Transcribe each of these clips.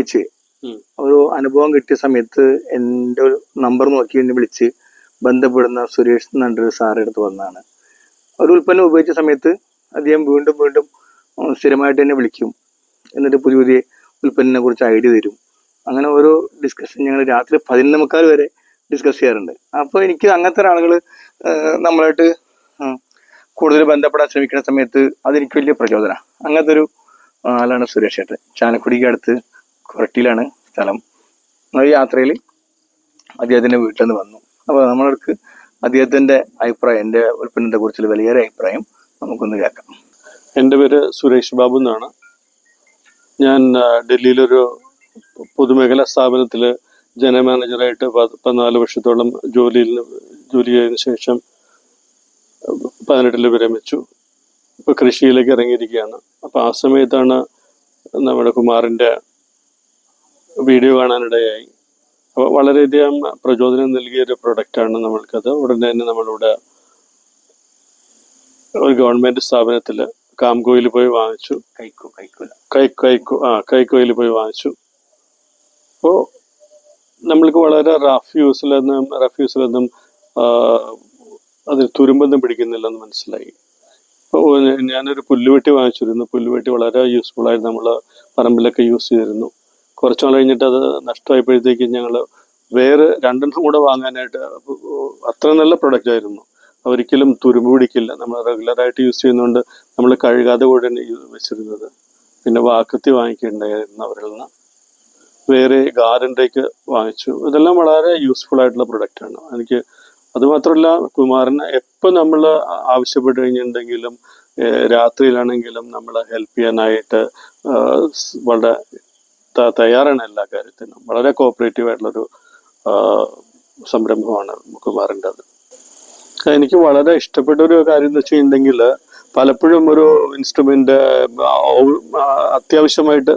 ഉപയോഗിച്ച് ഒരു അനുഭവം കിട്ടിയ സമയത്ത് എന്റെ ഒരു നമ്പർ നോക്കി എന്നെ വിളിച്ച് ബന്ധപ്പെടുന്ന സുരേഷ് എന്നൊരു സാറ് അടുത്ത് വന്നതാണ്. ഒരു ഉൽപ്പന്നം ഉപയോഗിച്ച സമയത്ത് അദ്ദേഹം വീണ്ടും വീണ്ടും സ്ഥിരമായിട്ട് എന്നെ വിളിക്കും. എന്നിട്ട് പുതിയ പുതിയ ഉൽപ്പന്നത്തിനെ കുറിച്ച് ഐഡിയ തരും. അങ്ങനെ ഓരോ ഡിസ്കഷൻ ഞങ്ങൾ രാത്രി പതിനൊന്ന് മുക്കാൽ വരെ ഡിസ്കസ് ചെയ്യാറുണ്ട്. അപ്പോൾ എനിക്ക് അങ്ങനത്തെ ആളുകൾ നമ്മളായിട്ട് കൂടുതൽ ബന്ധപ്പെടാൻ ശ്രമിക്കുന്ന സമയത്ത് അതെനിക്ക് വലിയ പ്രചോദനമാണ് അങ്ങനത്തെ ഒരു ആളാണ് സുരേഷ് ചേട്ടൻ ചാലക്കുടിക്ക് അടുത്ത് കൊരട്ടിയിലാണ് സ്ഥലം. ഈ യാത്രയിൽ അദ്ദേഹത്തിന്റെ വീട്ടിൽ നിന്ന് വന്നു. അപ്പോൾ നമ്മൾക്ക് അദ്ദേഹത്തിന്റെ അഭിപ്രായം എന്റെ ഉൽപ്പന്നത്തെ കുറിച്ചുള്ള വലിയൊരു അഭിപ്രായം നമുക്കൊന്ന് കേൾക്കാം. എന്റെ പേര് സുരേഷ് ബാബു എന്നാണ്. ഞാൻ ഡൽഹിയിലൊരു പൊതുമേഖലാ സ്ഥാപനത്തിൽ ജനറൽ മാനേജറായിട്ട് പതിനാല് വർഷത്തോളം ജോലിയിൽ ജോലി ചെയ്തതിനു ശേഷം പതിനെട്ടിൽ വിരമിച്ചു. ഇപ്പോൾ കൃഷിയിലേക്ക് ഇറങ്ങിയിരിക്കുകയാണ്. അപ്പോൾ ആ സമയത്താണ് നമ്മുടെ കുമാറിന്റെ വീഡിയോ കാണാനിടയായി. അപ്പോൾ വളരെയധികം പ്രചോദനം നൽകിയ ഒരു പ്രൊഡക്റ്റാണ് നമ്മൾക്കത്. ഉടനെ തന്നെ നമ്മളിവിടെ ഒരു ഗവൺമെന്റ് സ്ഥാപനത്തിൽ കാംകോയിൽ പോയി വാങ്ങിച്ചു. കൈക്കോ കൈ കൈക്കോ ആ കൈക്കോയിൽ പോയി വാങ്ങിച്ചു. അപ്പോൾ നമ്മൾക്ക് വളരെ റഫ് യൂസിലൊന്നും റഫ് യൂസിലൊന്നും അതിൽ തുരുമ്പൊന്നും പിടിക്കുന്നില്ലെന്ന് മനസ്സിലായി. അപ്പോൾ ഞാനൊരു പുല്ലുവെട്ടി വാങ്ങിച്ചിരുന്നു. പുല്ലുവെട്ടി വളരെ യൂസ്ഫുൾ ആയിരുന്നു നമ്മൾ പറമ്പിലൊക്കെ യൂസ് ചെയ്തിരുന്നു. കുറച്ച് നാൾ കഴിഞ്ഞിട്ട് അത് നഷ്ടമായപ്പോഴത്തേക്ക് ഞങ്ങൾ വേറെ രണ്ടെണ്ണം കൂടെ വാങ്ങാനായിട്ട് അത്ര നല്ല പ്രൊഡക്റ്റ് ആയിരുന്നു. ഒരിക്കലും തുരുമ്പ് പിടിക്കില്ല. നമ്മൾ റെഗുലറായിട്ട് യൂസ് ചെയ്യുന്നതുകൊണ്ട് നമ്മൾ കഴുകാതെ കൂടെ വെച്ചിരുന്നത്. പിന്നെ വാക്കത്തി വാങ്ങിക്കുന്നുണ്ടായിരുന്നു അവരിൽ നിന്ന്. വേറെ ഗാരന്റേക്ക് വാങ്ങിച്ചു. ഇതെല്ലാം വളരെ യൂസ്ഫുൾ ആയിട്ടുള്ള പ്രൊഡക്റ്റ് ആണ്. എനിക്ക് അതുമാത്രമല്ല കുമാറിന് എപ്പോൾ നമ്മൾ ആവശ്യപ്പെട്ട് കഴിഞ്ഞിട്ടുണ്ടെങ്കിലും രാത്രിയിലാണെങ്കിലും നമ്മളെ ഹെൽപ്പ് ചെയ്യാനായിട്ട് വളരെ തയ്യാറാണ് എല്ലാ കാര്യത്തിനും. വളരെ കോപ്പറേറ്റീവ് ആയിട്ടുള്ളൊരു സംരംഭമാണ് കുമാറിന്റെ അത് എനിക്ക് വളരെ ഇഷ്ടപ്പെട്ട ഒരു കാര്യം എന്ന് വെച്ച് കഴിഞ്ഞിട്ടുണ്ടെങ്കിൽ പലപ്പോഴും ഒരു ഇൻസ്ട്രുമെന്റ് അത്യാവശ്യമായിട്ട്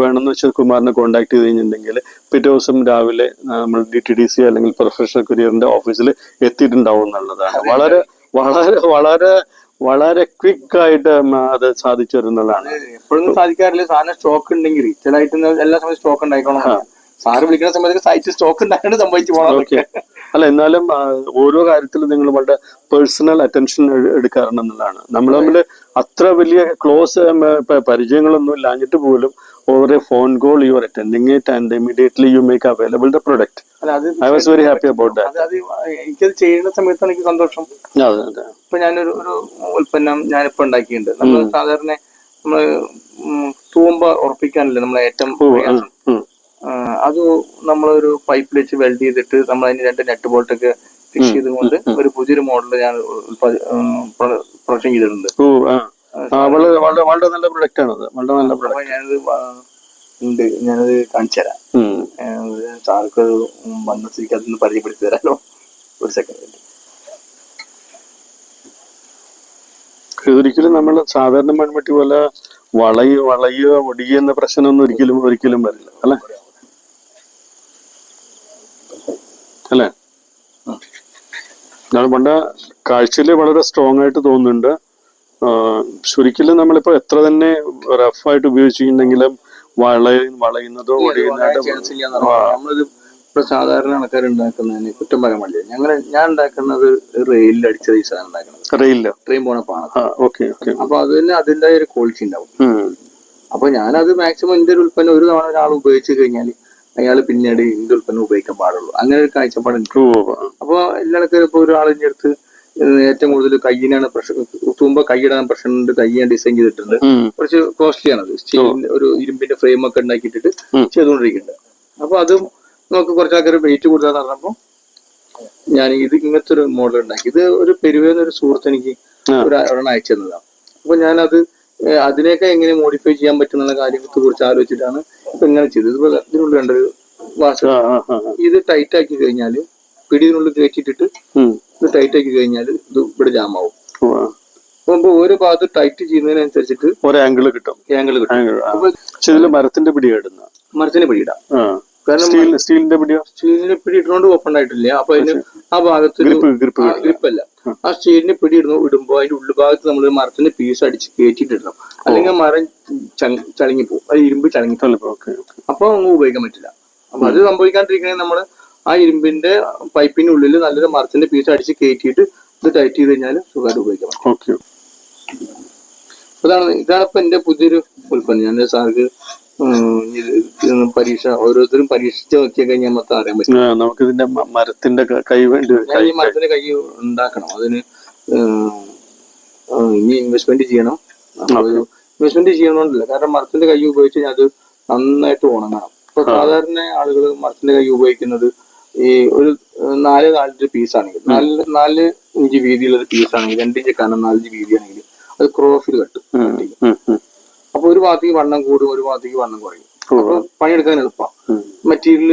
വേണമെന്ന് വെച്ചാൽ കുമാറിനെ കോൺടാക്ട് ചെയ്ത് കഴിഞ്ഞിട്ടുണ്ടെങ്കിൽ പിറ്റേ ദിവസം രാവിലെ നമ്മൾ ഡി ടി ഡി സി അല്ലെങ്കിൽ പ്രൊഫഷണൽ കരിയറിന്റെ ഓഫീസിൽ എത്തിയിട്ടുണ്ടാവും എന്നുള്ളതാണ്. വളരെ വളരെ വളരെ വളരെ ക്വിക്ക് ആയിട്ട് അത് സാധിച്ചു വരുന്നതാണ്. എപ്പോഴും സാധിക്കാറില്ല. സാധനം സ്റ്റോക്ക് ഉണ്ടെങ്കിൽ ചിലതായിട്ട് എല്ലാ സമയത്തും സ്റ്റോക്ക് ഉണ്ടായിക്കോളാം സാറ് വിളിക്കുന്ന സമയത്ത് സൈറ്റ് സ്റ്റോക്ക് ഉണ്ടായിട്ട് സംഭവിച്ചു പോകണം അല്ല എന്നാലും ഓരോ കാര്യത്തിലും നിങ്ങൾ വളരെ പേഴ്സണൽ അറ്റൻഷൻ എടുക്കാറുണ്ടെന്നുള്ളതാണ് നമ്മൾ തമ്മിൽ അത്ര വലിയ ക്ലോസ് പരിചയങ്ങളൊന്നും ഇല്ലാഞ്ഞിട്ട് പോലും over a phone call you are attending it and immediately you make available the product I was very happy about എനിക്കത് ചെയ്യുന്ന സമയത്താണ് എനിക്ക് സന്തോഷം. ഇപ്പൊ ഞാനൊരു ഒരു ഉൽപ്പന്നം ഞാനിപ്പോ ഉണ്ടാക്കിയിട്ടുണ്ട്. നമ്മൾ സാധാരണ നമ്മൾ ഉം, തൂമ്പ ഉറപ്പിക്കാനല്ലേ നമ്മളെ ഏറ്റവും അത് നമ്മളൊരു പൈപ്പിൽ വെച്ച് വെൽഡ് ചെയ്തിട്ട് നമ്മൾ അതിന് രണ്ട് നെറ്റ് ബോൾട്ടൊക്കെ ഫിക്സ് ചെയ്തുകൊണ്ട് ഒരു പുതിയൊരു മോഡൽ ഞാൻ പ്രൊഡക്ഷൻ ചെയ്തിട്ടുണ്ട്. വളരെ വളരെ നല്ല പ്രൊഡക്റ്റ് ആണ് വളരെ നല്ല പ്രൊഡക്റ്റ് ഞാനത് ഉണ്ട്. ഞാനത് കാണിച്ചു തരാം. സാർക്ക് വന്ന സ്ഥിതിക്ക് അതൊന്ന് പരിചയപ്പെടുത്തി തരാലോ. ഒരു സെക്കൻഡ് ഇതൊരിക്കലും നമ്മൾ സാധാരണ മൺവെട്ടി പോലെ വളയോ വളയോ ഒടിയോ എന്ന പ്രശ്നമൊന്നും ഒരിക്കലും ഒരിക്കലും വരില്ല. അല്ലെ? അല്ലേ? ഞാൻ പണ്ട് കാഴ്ചയിൽ വളരെ സ്ട്രോങ് ആയിട്ട് തോന്നുന്നുണ്ട്. ശരിക്കും നമ്മളിപ്പോ എത്ര തന്നെ റഫായിട്ട് ഉപയോഗിച്ചിട്ടുണ്ടെങ്കിലും വള വളയുന്നതോ ഇപ്പൊ സാധാരണ ആൾക്കാർ ഉണ്ടാക്കുന്നതിന് കുറ്റം പറയാൻ പാടില്ല. ഞങ്ങൾ ഞാൻ ഉണ്ടാക്കുന്നത് റെയിലിൽ അടിച്ച ദിവസമാണ് ഉണ്ടാക്കുന്നത്. അറിയില്ല ട്രെയിൻ പോണ പാണ അപ്പൊ അത് തന്നെ അപ്പൊ അതിന് അതിന്റെ ഒരു ക്വാളിറ്റി ഉണ്ടാവും. അപ്പൊ ഞാനത് മാക്സിമം എന്റെ ഒരു ഉൽപ്പന്നം ഒരു തവണ ഒരാൾ ഉപയോഗിച്ച് കഴിഞ്ഞാൽ അയാൾ പിന്നീട് ഇന്ത്യ ഉൽപ്പന്നം ഉപയോഗിക്കാൻ പാടുള്ളൂ. അങ്ങനെ ഒരു കാഴ്ചപ്പാട് എനിക്ക് അപ്പൊ എല്ലാ ആൾക്കാരും ഇപ്പൊ ഒരാളിന്റെ അടുത്ത് ഏറ്റവും കൂടുതൽ കയ്യിനാണ് പ്രശ്നം തൂമ്പ കൈയിടാൻ പ്രശ്നമുണ്ട് കൈ ഞാൻ ഡിസൈൻ ചെയ്തിട്ടുണ്ട്. കുറച്ച് കോസ്റ്റ്ലി ആണ് അത് സ്റ്റീലിന്റെ ഒരു ഇരുമ്പിന്റെ ഫ്രെയിം ഒക്കെ ഉണ്ടാക്കിയിട്ടിട്ട്. ചെയ്തുകൊണ്ടിരിക്കുന്നുണ്ട്. അപ്പൊ അതും നമുക്ക് കുറച്ച് ആൾക്കാർ വെയിറ്റ് കൂടുതലാന്ന് പറഞ്ഞപ്പോ ഞാൻ ഇത് ഇങ്ങനത്തെ ഒരു മോഡൽ ഉണ്ടാക്കി. ഇത് ഒരു പെരുവേന്ന് ഒരു സുഹൃത്ത് എനിക്ക് ഒരെണ്ണം അയച്ചു തന്നതാണ്. അപ്പൊ ഞാനത് അതിനെയൊക്കെ എങ്ങനെ മോഡിഫൈ ചെയ്യാൻ പറ്റുന്ന കാര്യത്തെ കുറിച്ച് ആലോചിച്ചിട്ടാണ് ഇപ്പൊ ഇങ്ങനെ ചെയ്തത്. ഇതിനുള്ളിൽ ഒരു വാസ് ഇത് ടൈറ്റ് ആക്കി കഴിഞ്ഞാൽ പിടിയിനുള്ളിൽ കയറ്റിട്ടിട്ട് ഇത് ടൈറ്റ് ആക്കി കഴിഞ്ഞാൽ ഇത് ഇവിടെ ജാമാവും അപ്പൊ ഓരോ ഭാഗത്ത് ടൈറ്റ് ചെയ്യുന്നതിനനുസരിച്ചിട്ട് ഒരു ആംഗിൾ കിട്ടും. ആംഗിൾ കിട്ടും. അപ്പൊ മരത്തിന്റെ പിടി ഇടുന്ന. മരത്തിന് പിടിയിടാം. ആ. കാരണം സ്റ്റീലിന്റെ പിടിയോ? സ്റ്റീലിന്റെ പിടി ഇട്ടുകൊണ്ട് ഓപ്പൺ ആയിട്ടില്ല. അപ്പൊ അതിന് ആ ഭാഗത്ത് ഗ്രിപ്പല്ല. ആ. സ്റ്റീലിന് പിടി ഇടുന്നു ഇടുമ്പോ അതിന്റെ ഉള്ളുഭാഗത്ത് നമ്മൾ മരത്തിന്റെ പീസ് അടിച്ച് കയറ്റിട്ടിടണം അല്ലെങ്കിൽ മരം ചളിങ്ങി പോകും അത് ഇരുമ്പ് ചളങ്ങി അപ്പൊ ഒന്നും ഉപയോഗിക്കാൻ പറ്റില്ല. അപ്പൊ അത് സംഭവിക്കാണ്ടിരിക്കണേ നമ്മൾ ആ ഇരുമ്പിന്റെ പൈപ്പിന്റെ ഉള്ളിൽ നല്ലൊരു മരത്തിന്റെ പീസ് അടിച്ച് കയറ്റിയിട്ട് ഇത് ടൈറ്റ് ചെയ്ത് കഴിഞ്ഞാൽ സുഖമായിട്ട് ഉപയോഗിക്കാം ഇതാണ് ഓക്കെ. ഇതാണ് ഇപ്പൊ എന്റെ പുതിയൊരു ഉൽപ്പന്നം. ഞാൻ സാർക്ക് പരീക്ഷ ഓരോരുത്തരും പരീക്ഷിച്ച് നോക്കിയാൽ കഴിഞ്ഞാൽ മൊത്തം അറിയാൻ പറ്റും. നമുക്ക് ഇതിന്റെ മരത്തിന്റെ ക- വേണ്ടി. ഈ മരത്തിന്റെ കൈ ഉണ്ടാക്കണം. അതിന് ഇനി ഇൻവെസ്റ്റ്മെന്റ് ചെയ്യണം. ഇൻവെസ്റ്റ്മെന്റ് ചെയ്യണമെന്നില്ല കാരണം മരത്തിന്റെ കൈ ഉപയോഗിച്ച് അത് നന്നായിട്ട് ഉണങ്ങണം. ഇപ്പൊ സാധാരണ ആളുകൾ മരത്തിന്റെ കൈ ഉപയോഗിക്കുന്നത് ഈ ഒരു നാല് നാല് പീസ് പീസാണെങ്കിൽ നാല് നാല് ഇഞ്ച് വീതിയുള്ള പീസ് പീസാണെങ്കിൽ രണ്ട് ഇഞ്ച് കനം വീതി വീതിയാണെങ്കിൽ അത് ക്രോഫിൽ കെട്ടും. അപ്പൊ ഒരു ഭാഗത്തേക്ക് വണ്ണം കൂടും ഒരു ഭാഗത്തേക്ക് വണ്ണം കുറയും. അപ്പൊ പണിയെടുക്കാൻ എളുപ്പം. മെറ്റീരിയൽ മെറ്റീരിയൽ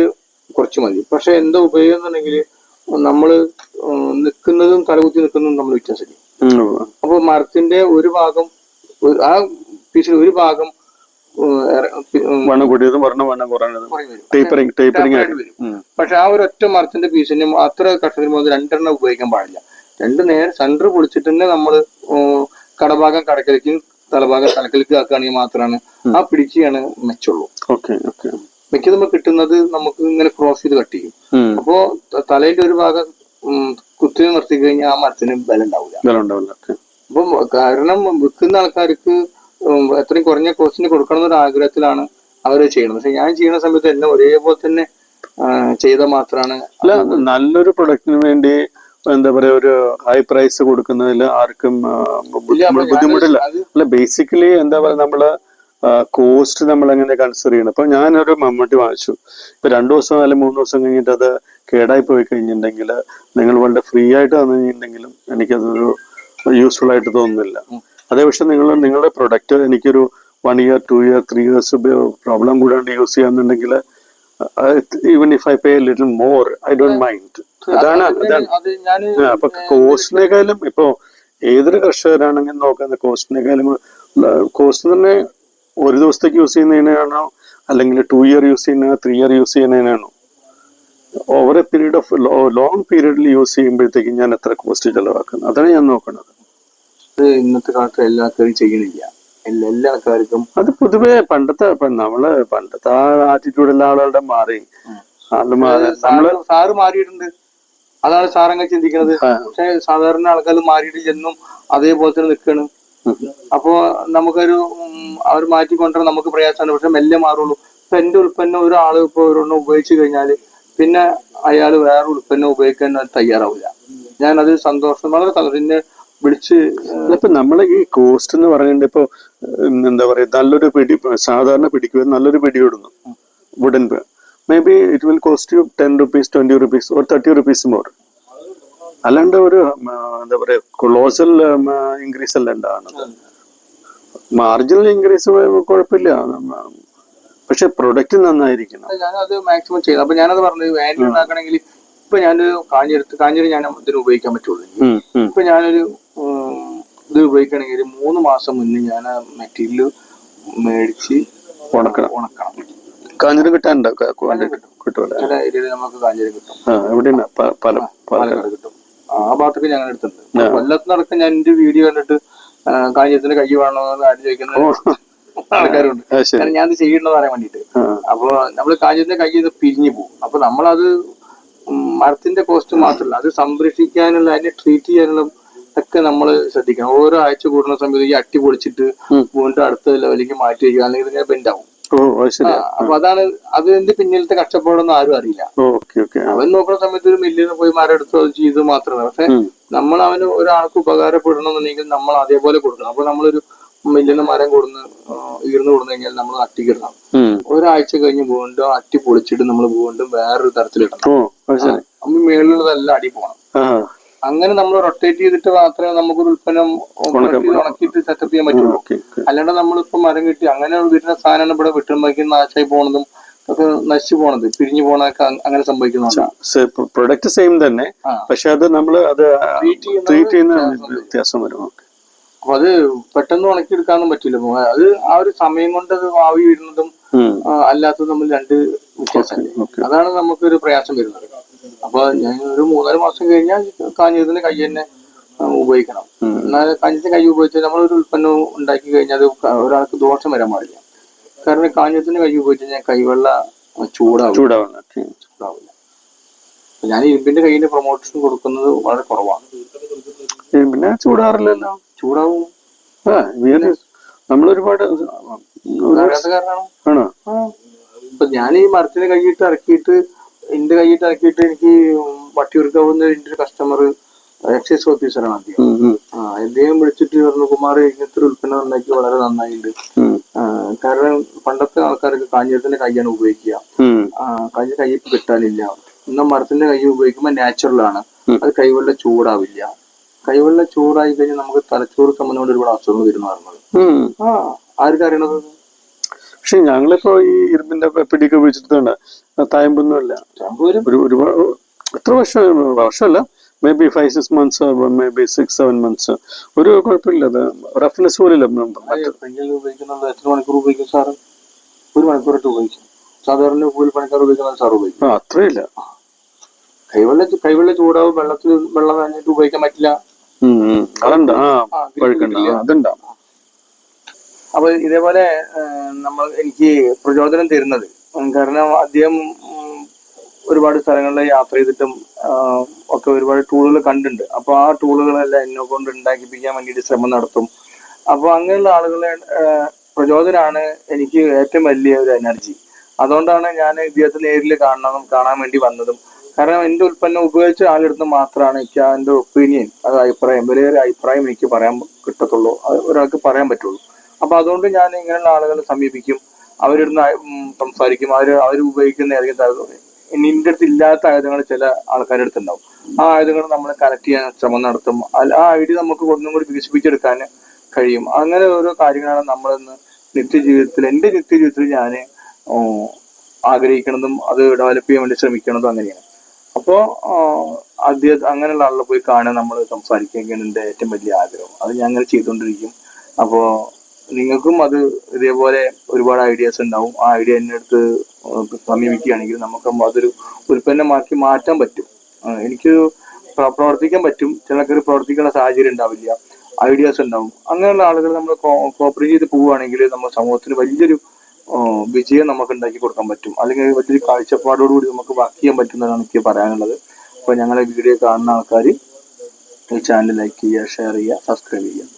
കുറച്ച് മതി. പക്ഷെ എന്താ ഉപയോഗം എന്നുണ്ടെങ്കിൽ നമ്മൾ നിൽക്കുന്നതും തലകുത്തി നിൽക്കുന്നതും നമ്മൾ വ്യത്യാസം അപ്പോൾ മരത്തിന്റെ ഒരു ഭാഗം ആ പീസിൽ ഒരു ഭാഗം വണ്ണം കൂടിയതും പറഞ്ഞ വണ്ണം കുറഞ്ഞതും. ടേപ്പറിംഗ്. ഉം. പക്ഷെ ആ ഒരു ഒറ്റ മരത്തിന്റെ പീസിന് അത്ര കഷ്ടത്തിന് പോകുന്നത് രണ്ടെണ്ണം ഉപയോഗിക്കാൻ പാടില്ല. രണ്ട് നേരെ സെന്റർ പൊളിച്ചിട്ട് തന്നെ നമ്മൾ ഉം, കടഭാഗം കടക്കലേക്ക് തലഭാഗം തലക്കലിക്ക് ആക്കുകയാണെങ്കിൽ മാത്രമാണ് ആ പിടിക്കുകയാണ് മെച്ചുള്ളൂ. മിക്കതുമ്പോ കിട്ടുന്നത് നമുക്ക് ഇങ്ങനെ ക്രോസ് ചെയ്ത് കട്ട് ചെയ്യും. അപ്പോ തലയുടെ തലേന്റെ ഒരു ഭാഗം കുത്തി നിർത്തി കഴിഞ്ഞാൽ ആ മരത്തിന് ബലം ഉണ്ടാവില്ല. അപ്പം കാരണം വിൽക്കുന്ന ആൾക്കാർക്ക് എത്രയും കുറഞ്ഞ കോസ്റ്റിന് കൊടുക്കണം എന്നൊരു ആഗ്രഹത്തിലാണ് അവർ ചെയ്യുന്നത്. പക്ഷെ ഞാൻ ചെയ്യുന്ന സമയത്ത് എല്ലാം ഒരേപോലെ തന്നെ ചെയ്ത മാത്രാണ് മാത്രമാണ് നല്ലൊരു പ്രൊഡക്റ്റിന് വേണ്ടി എന്താ പറയാ ഒരു ഹൈ പ്രൈസ് കൊടുക്കുന്നതിൽ ആർക്കും അപ്പൊ ബുദ്ധിമുട്ടില്ല. അല്ല ബേസിക്കലി എന്താ പറയാ നമ്മൾ കോസ്റ്റ് നമ്മൾ എങ്ങനെ കൺസിഡർ ചെയ്യണം? ഇപ്പൊ ഞാനൊരു മമ്മൂട്ടി വാങ്ങിച്ചു. ഇപ്പൊ രണ്ടു ദിവസം അല്ലെങ്കിൽ മൂന്ന് ദിവസം കഴിഞ്ഞിട്ട് അത് കേടായി പോയി കഴിഞ്ഞിട്ടുണ്ടെങ്കിൽ നിങ്ങൾ വളരെ ഫ്രീ ആയിട്ട് തന്നു കഴിഞ്ഞിട്ടുണ്ടെങ്കിലും എനിക്കതൊരു യൂസ്ഫുൾ ആയിട്ട് തോന്നുന്നില്ല. അതേ പക്ഷെ നിങ്ങൾ നിങ്ങളുടെ പ്രൊഡക്റ്റ് എനിക്കൊരു one year two year three years problem കൂടാണ്ട് use ചെയ്യാന്നുണ്ടെങ്കിൽ even if I pay little more I don't mind അതാണ് അപ്പൊ കോസ്റ്റിനേക്കാളും ഇപ്പോ ഏതൊരു കർഷകരാണെങ്കിലും നോക്കുന്ന കോസ്റ്റിനേക്കാളും കോസ്റ്റ് തന്നെ ഒരു ദിവസത്തേക്ക് യൂസ് ചെയ്യുന്നതിനാണോ? അല്ലെങ്കിൽ ടു ഇയർ യൂസ് ചെയ്യുന്ന three year use ചെയ്യുന്നതിനാണോ? Over a period of long പീരീഡിൽ യൂസ് ചെയ്യുമ്പോഴത്തേക്കും ഞാൻ എത്ര കോസ്റ്റ് ചെലവാക്കുന്നത് അതാണ് ഞാൻ നോക്കുന്നത് ഇന്നത്തെ കാലത്ത് എല്ലാത്തരും ചെയ്യണില്ല. എല്ലാ എല്ലാ ആൾക്കാർക്കും അത് പൊതുവെ പണ്ടത്തെ നമ്മൾ പണ്ടത്തെ ആ ആറ്റിറ്റ്യൂഡുള്ള ആളുകളുടെ മാറി. സാറ് മാറിയിട്ടുണ്ട്. അതാണ് സാറങ്ങനെ ചിന്തിക്കുന്നത്. പക്ഷെ സാധാരണ ആൾക്കാർ മാറിയിട്ട് എന്നും അതേപോലെ തന്നെ നിൽക്കണം ഉം. അപ്പോ നമുക്കൊരു അവർ മാറ്റിക്കൊണ്ടുവരാൻ നമുക്ക് പ്രയാസമാണ്. പക്ഷെ മെല്ലെ മാറുള്ളൂ. ഇപ്പൊ എന്റെ ഉൽപ്പന്നം ഒരാൾ ഇപ്പൊ ഒരെണ്ണം ഉപയോഗിച്ചു കഴിഞ്ഞാൽ പിന്നെ അയാൾ വേറെ ഉൽപ്പന്നം ഉപയോഗിക്കാൻ തയ്യാറാവില്ല. ഞാൻ അത് സന്തോഷം വളരെ സന്തോഷം. എന്നെ വിളിച്ച് അപ്പൊ ഇപ്പൊ നമ്മൾ ഈ കോസ്റ്റ് എന്ന് പറയുന്നത് ഇപ്പൊ എന്താ പറയാ നല്ലൊരു പിടി സാധാരണ പിടിക്കുക നല്ലൊരു പിടി ഇടുന്നു wooden maybe it will cost you ten rupees twenty rupees ഒരു തേർട്ടി റുപ്പീസ് മോർ അല്ലാണ്ട് ഒരു എന്താ പറയാ കൊളോസൽ ഇൻക്രീസ് അല്ല ഉണ്ടാകുന്നത്. മാർജിനൽ ഇൻക്രീസ് കുഴപ്പമില്ല. പക്ഷെ പ്രൊഡക്റ്റ് നന്നായിരിക്കണം. ഞാനത് മാക്സിമം ചെയ്തു. അപ്പൊ ഞാനത് പറഞ്ഞു വാല്യൂ ഉണ്ടാക്കണമെങ്കിൽ ഇപ്പൊ ഞാനൊരു കാഞ്ഞിരത്ത് കാഞ്ഞിരി ഞാൻ ഇതിന് ഉപയോഗിക്കാൻ പറ്റുള്ളൂ. ഇപ്പൊ ഞാനൊരു ഇത് ഉപയോഗിക്കണമെങ്കിൽ മൂന്ന് മാസം മുന്നേ ഞാൻ ആ മെറ്റീരിയൽ മേടിച്ച് ഉണക്കണം. ഉണക്കണം. കാഞ്ഞിരം കിട്ടാനുണ്ടോ? കിട്ടുമല്ലേ? ചില ഏരിയയിൽ നമുക്ക് കാഞ്ഞിരം കിട്ടും. ആ എവിടെയാണ് പല പല പാലക്കാട് കിട്ടും. ആ ഭാഗത്തൊക്കെ ഞാൻ എടുത്തിട്ടുണ്ട്. കൊല്ലത്ത് നടക്കം ഞാൻ എന്റെ വീഡിയോ കണ്ടിട്ട് കാഞ്ഞിരത്തിന്റെ കൈ വേണോ എന്ന് ആരും ചോദിക്കുന്ന ആൾക്കാരുണ്ട്. കാരണം ഞാൻ ഇത് ചെയ്യണമെന്ന് പറയാൻ വേണ്ടിട്ട് അപ്പൊ നമ്മൾ കാഞ്ഞിരത്തിന്റെ കൈ ഇത് പിരിഞ്ഞു പോകും. അപ്പൊ നമ്മളത് മരത്തിന്റെ കോസ്റ്റ് മാത്രമല്ല അത് സംരക്ഷിക്കാനുള്ള അതിനെ ട്രീറ്റ് ചെയ്യാനുള്ള ഒക്കെ നമ്മൾ ശ്രദ്ധിക്കണം. ഓരോ ആഴ്ച കൂടുന്ന സമയത്ത് ഈ അട്ടി പൊളിച്ചിട്ട്. വീണ്ടും അടുത്ത ലെവലിലേക്ക് മാറ്റി വയ്ക്കുക. അല്ലെങ്കിൽ ഇതിങ്ങനെ ബെൻഡാവും. അപ്പൊ അതാണ് അതിന്റെ പിന്നിലത്തെ കഷ്ടപ്പാടൊന്നും ആരും അറിയില്ല. അവൻ നോക്കുന്ന സമയത്ത് ഒരു മില്ലിൽ പോയി മരം എടുത്ത് അത് ചെയ്ത് മാത്രമേ. പക്ഷെ. നമ്മൾ അവന് ഒരാൾക്ക് ഉപകാരപ്പെടണമെന്നുണ്ടെങ്കിൽ നമ്മൾ അതേപോലെ കൊടുക്കണം. അപ്പൊ നമ്മളൊരു മില്ലിൽ നിന്ന് മരം കൊടുന്ന് ഉയർന്നു കൊടുന്നു കഴിഞ്ഞാൽ നമ്മൾ അട്ടിക്കിടണം. ഒരാഴ്ച കഴിഞ്ഞ് വീണ്ടും അട്ടി പൊളിച്ചിട്ട് നമ്മൾ വീണ്ടും വേറൊരു തരത്തിലിടണം മേളിലുള്ളതെല്ലാം അടി പോകണം. അങ്ങനെ നമ്മൾ റൊട്ടേറ്റ് ചെയ്തിട്ട് മാത്രമേ നമുക്കൊരു ഉൽപ്പന്നം ഉണക്കി ഉണക്കിയിട്ട് സെറ്റപ്പ് ചെയ്യാൻ പറ്റുള്ളൂ. അല്ലാണ്ട് നമ്മളിപ്പോ മരം കിട്ടി അങ്ങനെ വരുന്ന സാധനമാണ് ഇവിടെ വിട്ടുമ്പോഴേക്കും നാശമായി പോണതും ഒക്കെ നശിച്ചു പോണത് പിരിഞ്ഞു പോണൊക്കെ അങ്ങനെ സംഭവിക്കുന്ന പ്രൊഡക്റ്റ് സെയിം തന്നെ. പക്ഷെ അത് നമ്മൾ അത് ട്രീറ്റ് ചെയ്യുന്ന വ്യത്യാസം വരും. അപ്പൊ അത് പെട്ടെന്ന് ഉണക്കിയെടുക്കാനും പറ്റില്ല അത് ആ ഒരു സമയം കൊണ്ട് അത് ആവി വരുന്നതും അല്ലാത്തതും തമ്മിൽ നമ്മൾ രണ്ട് വ്യത്യാസമല്ലേ? അതാണ് നമുക്ക് ഒരു പ്രയാസം വരുന്നത്. അപ്പൊ ഞാൻ ഒരു മൂന്നാൽ മാസം കഴിഞ്ഞാൽ കാഞ്ഞിരത്തിന് കൈ തന്നെ ഉപയോഗിക്കണം. എന്നാൽ കാഞ്ഞിരത്തിന് കൈ ഉപയോഗിച്ചാൽ നമ്മളൊരു ഉൽപ്പന്നം ഉണ്ടാക്കി കഴിഞ്ഞാൽ അത് ഒരാൾക്ക് ദോഷം വരാൻ പാടില്ല. കാരണം കാഞ്ഞിരത്തിന് കൈ ഉപയോഗിച്ച് കഴിഞ്ഞാൽ കൈവെള്ള ചൂടാവും. ചൂടാവും. ചൂടാവില്ല. ഞാൻ ഇരുമ്പിന്റെ കയ്യിൽ പ്രൊമോഷൻ കൊടുക്കുന്നത് വളരെ കുറവാണ്. പിന്നെ ചൂടാറില്ലല്ലോ. ചൂടാവും. നമ്മളൊരുപാട് ആണോ? ഇപ്പൊ ഞാൻ ഈ മരത്തിന് കൈയിട്ട് ഇറക്കിയിട്ട് എന്റെ കൈയിട്ട് ഇറക്കിയിട്ട് എനിക്ക് വട്ടിയൂർക്കാവുന്ന എന്റെ ഒരു കസ്റ്റമർ എക്സൈസ് ഓഫീസറാണ് അദ്ദേഹം അദ്ദേഹം വിളിച്ചിട്ട് പറഞ്ഞു കുമാർ ഇങ്ങനത്തെ ഒരു ഉൽപ്പന്നം ഉണ്ടാക്കി വളരെ നന്നായിട്ടുണ്ട് കാരണം പണ്ടത്തെ ആൾക്കാരൊക്കെ കാഞ്ഞിരത്തിന്റെ കൈയാണ് ഉപയോഗിക്കുക. കാഞ്ഞ കൈ കിട്ടാനില്ല. എന്നാൽ മരത്തിന്റെ കൈ ഉപയോഗിക്കുമ്പോൾ നാച്ചുറൽ ആണ്. അത് കൈവെള്ള ചൂടാവില്ല. കൈവെള്ള ചൂടായി കഴിഞ്ഞാൽ നമുക്ക് തലച്ചോറ് സംബന്ധമായിട്ട് ഒരുപാട് അസുഖങ്ങൾ വരുന്ന. ആ ആർക്കും അറിയണത്? പക്ഷെ ഞങ്ങളിപ്പോ ഈ ഇരുമ്പിന്റെ പിടിയൊക്കെ ഉപയോഗിച്ചിട്ടുണ്ട്. ഒരു ഒരുപാട് എത്ര വർഷം വർഷമല്ല. Maybe five six months maybe six seven months ഒരു കുഴപ്പമില്ല. അത് റഫ്നെസ് പോലില്ല എത്ര മണിക്കൂർ ഉപയോഗിക്കും സാറ്? ഒരു മണിക്കൂറായിട്ട് ഉപയോഗിക്കും. സാധാരണ കൂടുതൽ പണിക്കാർ ഉപയോഗിക്കുന്ന സാർ ഉപയോഗിക്കും. അത്രയില്ല. കൈവെള്ള കൈവെള്ള ചൂടാവും വെള്ളത്തിൽ വെള്ളം നനഞ്ഞിട്ട് ഉപയോഗിക്കാൻ പറ്റില്ല. അതുണ്ട്. ആ അപ്പൊ ഇതേപോലെ നമ്മൾ എനിക്ക് പ്രചോദനം തരുന്നത്. കാരണം അദ്ദേഹം ഒരുപാട് സ്ഥലങ്ങളിൽ യാത്ര ചെയ്തിട്ടും ഒക്കെ ഒരുപാട് ടൂളുകൾ കണ്ടിട്ടുണ്ട്. അപ്പൊ ആ ടൂളുകളെല്ലാം എന്നെ കൊണ്ട് ഉണ്ടാക്കിപ്പിക്കാൻ വേണ്ടിയിട്ട് ശ്രമം നടത്തും. അപ്പൊ അങ്ങനെയുള്ള ആളുകളെ പ്രചോദനമാണ് എനിക്ക് ഏറ്റവും വലിയ ഒരു എനർജി. അതുകൊണ്ടാണ് ഞാൻ ഇദ്ദേഹത്തെ നേരിൽ കാണണം കാണാൻ വേണ്ടി വന്നതും. കാരണം എന്റെ ഉൽപ്പന്നം ഉപയോഗിച്ച ആളെടുത്ത് മാത്രമാണ് എനിക്ക് അതിന്റെ ഒപ്പീനിയൻ അത് അഭിപ്രായം വലിയൊരു അഭിപ്രായം എനിക്ക് പറയാൻ കിട്ടത്തുള്ളൂ. അത് ഒരാൾക്ക് പറയാൻ പറ്റുള്ളൂ. അപ്പൊ അതുകൊണ്ട് ഞാൻ ഇങ്ങനെയുള്ള ആളുകളെ സമീപിക്കും. അവരിടുന്ന് സംസാരിക്കും. അവർ അവർ ഉപയോഗിക്കുന്ന ഏതെങ്കിലും നിന്റെ അടുത്ത് ഇല്ലാത്ത ആയുധങ്ങൾ ചില ആൾക്കാരുടെ അടുത്തുണ്ടാവും ആ ആയുധങ്ങൾ നമ്മൾ കലക്ട് ചെയ്യാൻ ശ്രമം നടത്തും. ആ ഐഡിയ നമുക്ക് ഒന്നും കൂടി വികസിപ്പിച്ചെടുക്കാൻ കഴിയും. അങ്ങനെ ഓരോ കാര്യങ്ങളാണ് നമ്മളിന്ന് നിത്യജീവിതത്തിൽ എന്റെ നിത്യജീവിതത്തിൽ ഞാൻ ആഗ്രഹിക്കുന്നതും അത് ഡെവലപ്പ് ചെയ്യാൻ വേണ്ടി ശ്രമിക്കുന്നതും അങ്ങനെയാണ്. അപ്പോ അദ്ദേഹം അങ്ങനെയുള്ള ആളുകളെ പോയി കാണാൻ നമ്മൾ സംസാരിക്കുകയാണ് എന്റെ ഏറ്റവും വലിയ ആഗ്രഹം. അത് ഞാൻ അങ്ങനെ ചെയ്തുകൊണ്ടിരിക്കും. അപ്പോ നിങ്ങൾക്കും അത് ഇതേപോലെ ഒരുപാട് ഐഡിയാസ് ഉണ്ടാവും. ആ ഐഡിയ എന്നെ അടുത്ത് സമീപിക്കുകയാണെങ്കിൽ നമുക്ക് അതൊരു ഉൽപ്പന്നമാക്കി മാറ്റാൻ പറ്റും. എനിക്ക് പ്ര- പ്രവർത്തിക്കാൻ പറ്റും. ചിലർക്ക് പ്രവർത്തിക്കേണ്ട സാഹചര്യം ഉണ്ടാവില്ല. ഐഡിയാസ് ഉണ്ടാവും. അങ്ങനെയുള്ള ആളുകൾ നമ്മൾ കോപ്പറേറ്റ് ചെയ്ത് പോവുകയാണെങ്കിൽ നമ്മുടെ സമൂഹത്തിന് വലിയൊരു വിജയം നമുക്ക് ഉണ്ടാക്കി കൊടുക്കാൻ പറ്റും. അല്ലെങ്കിൽ വലിയൊരു കാഴ്ചപ്പാടോടുകൂടി നമുക്ക് വർക്ക് ചെയ്യാൻ പറ്റുന്നതാണ് എനിക്ക് പറയാനുള്ളത്. അപ്പോൾ ഞങ്ങളെ വീഡിയോ കാണുന്ന ആൾക്കാർ ഈ ചാനൽ ലൈക്ക് ചെയ്യുക ഷെയർ ചെയ്യുക സബ്സ്ക്രൈബ് ചെയ്യുക.